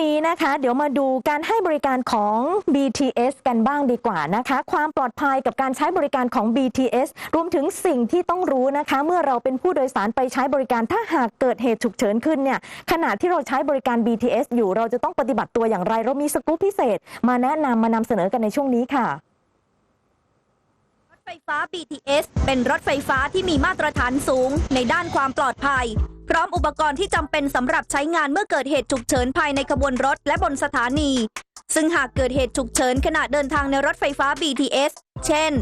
นี้นะคะเดี๋ยวมาดูการให้บริการของ BTS กันบ้างดีกว่านะคะ ความปลอดภัยกับการใช้บริการของ BTS รวมถึงสิ่งที่ต้องรู้นะคะ เมื่อเราเป็นผู้โดยสารไปใช้บริการถ้าหากเกิดเหตุฉุกเฉินขึ้นเนี่ยขณะที่เราใช้บริการ BTS อยู่เราจะต้องปฏิบัติตัวอย่างไร เรามีสกู๊ปพิเศษ มาแนะนำมานำเสนอกันในช่วงนี้ค่ะ ไฟฟ้า BTS เป็นรถไฟฟ้าที่มีมาตรฐานสูงในด้านความปลอดภัย พร้อมอุปกรณ์ที่จำเป็นสำหรับใช้งานเมื่อเกิดเหตุฉุกเฉินภายในขบวนรถและบนสถานี ซึ่งหากเกิดเหตุฉุกเฉินขณะเดินทางในรถไฟฟ้า BTS เช่น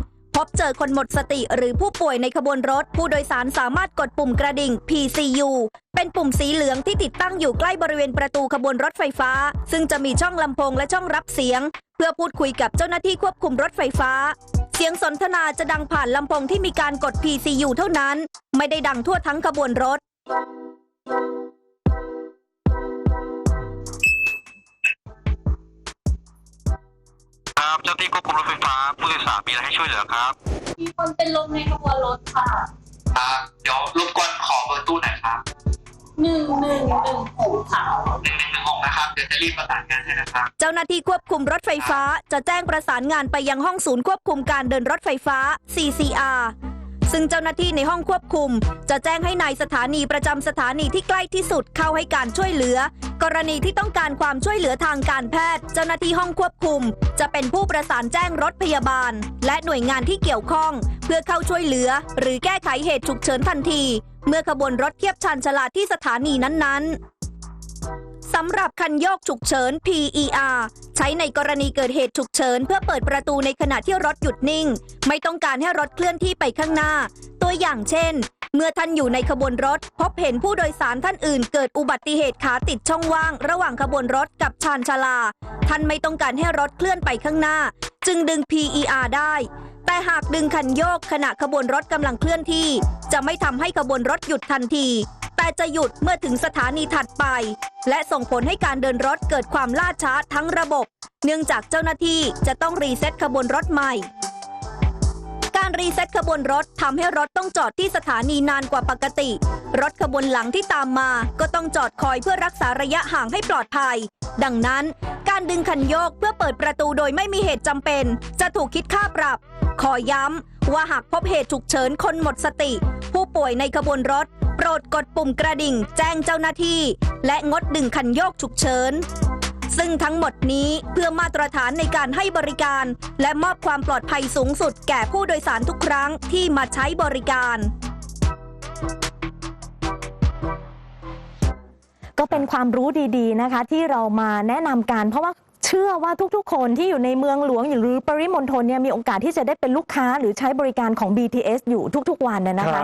บเจอคนหมดสติหรือผู้ป่วยในขบวนรถ ผู้โดยสารสามารถกดปุ่มกระดิ่ง PCU เป็นปุ่มสีเหลืองที่ติดตั้งอยู่ใกล้บริเวณประตูขบวนรถไฟฟ้า ซึ่งจะมีช่องลำโพงและช่องรับเสียง เพื่อพูดคุยกับเจ้าหน้าที่ควบคุมรถไฟฟ้า เสียงสนทนาจะดังผ่านลำโพงที่มีการกด PCU เท่านั้น ไม่ได้ดังทั่วทั้งขบวนรถครับเจ้าที่ควบคุมรถไฟฟ้า ช่วยเหลือครับ มีคนเป็นลมในขบวนรถค่ะครับเดี๋ยวรบกวนขอเบอร์ตู้หน่อยครับหนึ่งหนึ่งหนึ่งหกค่ะหนึ่งหนึ่งหนึ่งหกนะครับ เดี๋ยวจะรีบประสานงานให้นะครับ เจ้าหน้าที่ควบคุมรถไฟฟ้าจะแจ้งประสานงานไปยังห้องศูนย์ควบคุมการเดินรถไฟฟ้า CCR ซึ่งเจ้าหน้าที่ในห้องควบคุม จะแจ้งให้นายสถานีประจำสถานีที่ใกล้ที่สุดเข้าให้การช่วยเหลือ กรณีที่ต้องการความช่วยเหลือทางการแพทย์ เจ้าหน้าที่ห้องควบคุม จะเป็นผู้ประสานแจ้งรถพยาบาล และหน่วยงานที่เกี่ยวข้อง เพื่อเข้าช่วยเหลือ หรือแก้ไขเหตุฉุกเฉินทันที เมื่อขบวนรถเทียบชานชลาที่สถานีนั้นๆ สำหรับคันโยกฉุกเฉิน PER ใช้ในกรณีเกิดเหตุฉุกเฉิน เพื่อเปิดประตูในขณะที่รถหยุดนิ่ง ไม่ต้องการให้รถเคลื่อนที่ไปข้างหน้า ตัวอย่างเช่น เมื่อท่านอยู่ในขบวนรถ พบเห็นผู้โดยสารท่านอื่น เกิดอุบัติเหตุขาติดช่องว่าง ระหว่างขบวนรถกับชานชาลา ท่านไม่ต้องการให้รถเคลื่อนไปข้างหน้า จึงดึง PER ได้แต่หากดึงคันโยกขณะขบวนรถกำลังเคลื่อนที่ จะไม่ทำให้ขบวนรถหยุดทันที แต่จะหยุดเมื่อถึงสถานีถัดไป และส่งผลให้การเดินรถเกิดความล่าช้าทั้งระบบ เนื่องจากเจ้าหน้าที่จะต้องรีเซ็ตขบวนรถใหม่ การรีเซ็ตขบวนรถทำให้รถต้องจอดที่สถานีนานกว่าปกติ รถขบวนหลังที่ตามมา ก็ต้องจอดคอยเพื่อรักษาระยะห่างให้ปลอดภัย ดังนั้น การดึงคันโยกเพื่อเปิดประตูโดยไม่มีเหตุจำเป็น จะถูกคิดค่าปรับ ขอย้ำว่าหากพบเหตุฉุกเฉินคนหมดสติ ผู้ป่วยในขบวนรถ ดกดปุ่มกระดิ่งแจ้งเจ้าหน้าที่ และงดดึงคันโยกฉุกเฉิน ซึ่งทั้งหมดนี้เพื่อมาตรฐานในการให้บริการ และมอบความปลอดภัยสูงสุดแก่ผู้โดยสารทุกครั้งที่มาใช้บริการก็เป็นความรู้ดีๆนะคะ ที่เรามาแนะนำกันเพราะว่าเชื่อว่าทุกๆ คนที่อยู่ในเมืองหลวงหรือปริมณฑลเนี่ยมีโอกาสที่จะได้เป็นลูกค้าหรือใช้บริการของ BTS อยู่ทุกๆ วันนะนะคะ